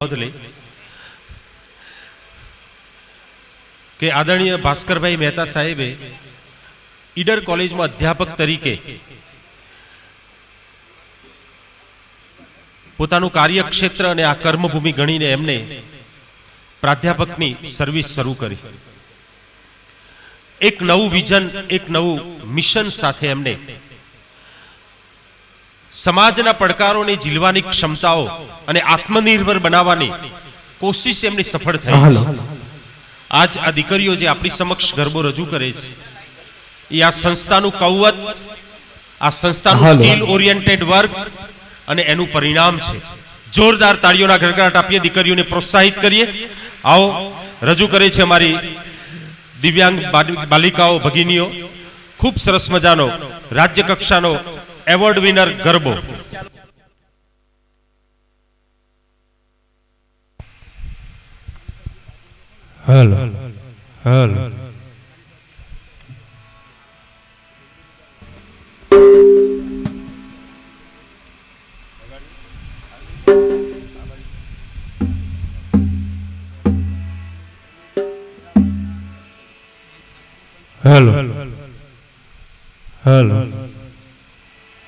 નોંધ કે આદરણીય ભાસ્કરભાઈ મહેતા સાહેબે ઈડર કોલેજમાં અધ્યાપક તરીકે પોતાનું કાર્યક્ષેત્ર અને આ કર્મભૂમિ ગણીને એમને પ્રાધ્યાપકની સર્વિસ શરૂ કરી. એક નવું વિઝન, એક નવું મિશન સાથે એમને સમાજના પડકારોને ઝીલવાની ક્ષમતાઓ અને આત્મનિર્ભર બનાવવાની કોશિશ એમની સફળ થઈ છે. આજ આ દીકરીઓ જે આપણી સમક્ષ ગરબો રજૂ કરે છે એ આ સંસ્થાનું કૌવત આ સંસ્થાનું. સ્કિલ ઓરિએન્ટેડ વર્ક અને એનું પરિણામ છે. જોરદાર તાળીઓના ગરગડાટ આપીએ દીકરીઓને પ્રોત્સાહિત કરીએ. આવો રજૂ કરે છે અમારી દિવ્યાંગ બાલ- બાલિકાઓ ભગિનીઓ. ખૂબ સરસ મજાનો રાજ્ય કક્ષાનો એવોર્ડ વિનર ગરબો. હેલો. હેલો. હેલો. હેલો.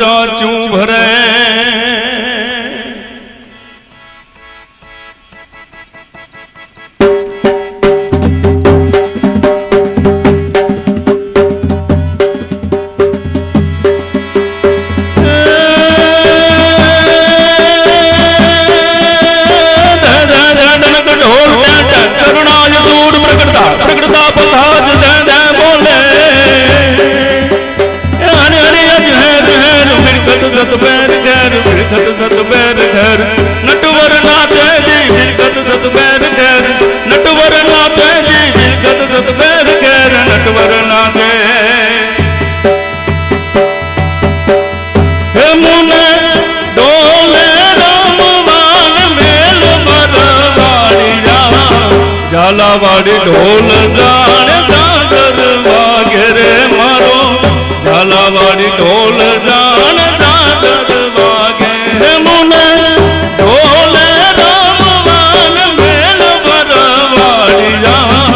પલ ચાચું ભરે ઝાલાવાડી ઢોલ જાણે સાસર વાગે રે મારો. ઝાલાવાડી ઢોલ જાણે સાસર વાગે મુને. ડોલે રામવાન મેલ મરવાડી જા.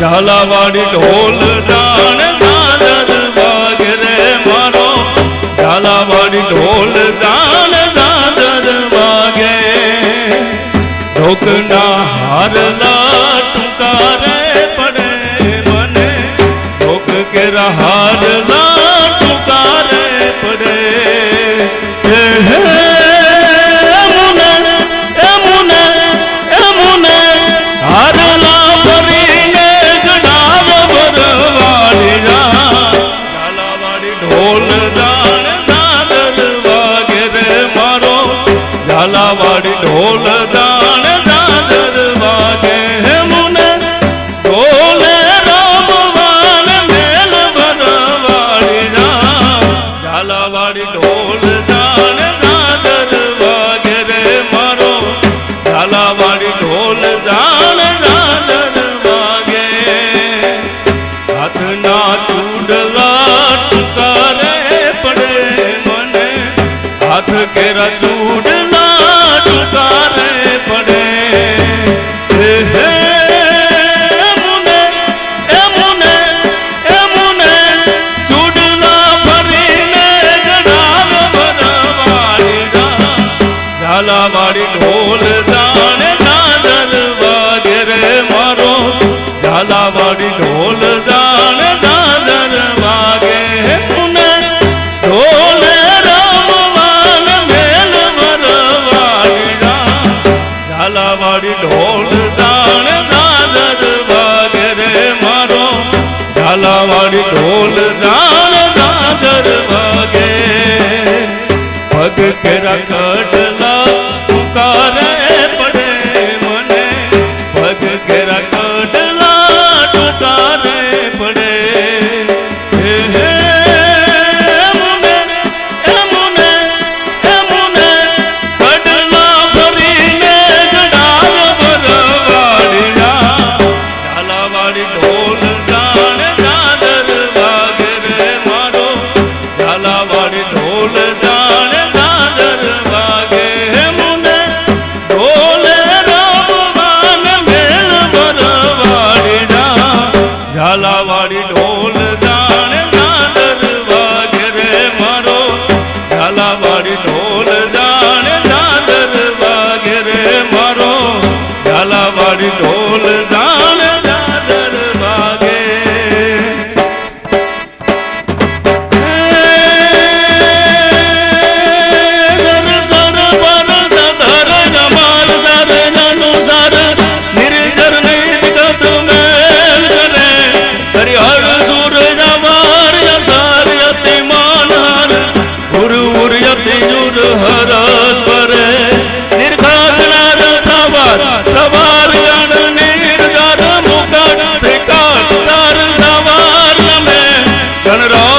ઝાલાવાડી ઢોલ જાણે ઢોક રહાર ના ટુકારે Raju ઝાલાવાડી ઢોલ જાણ ઝાઝર વાગે રે મારો. ઝાલાવાડી ઢોલ જાણ ઝાઝર વાગે. પગ કેરા કર Turn it off.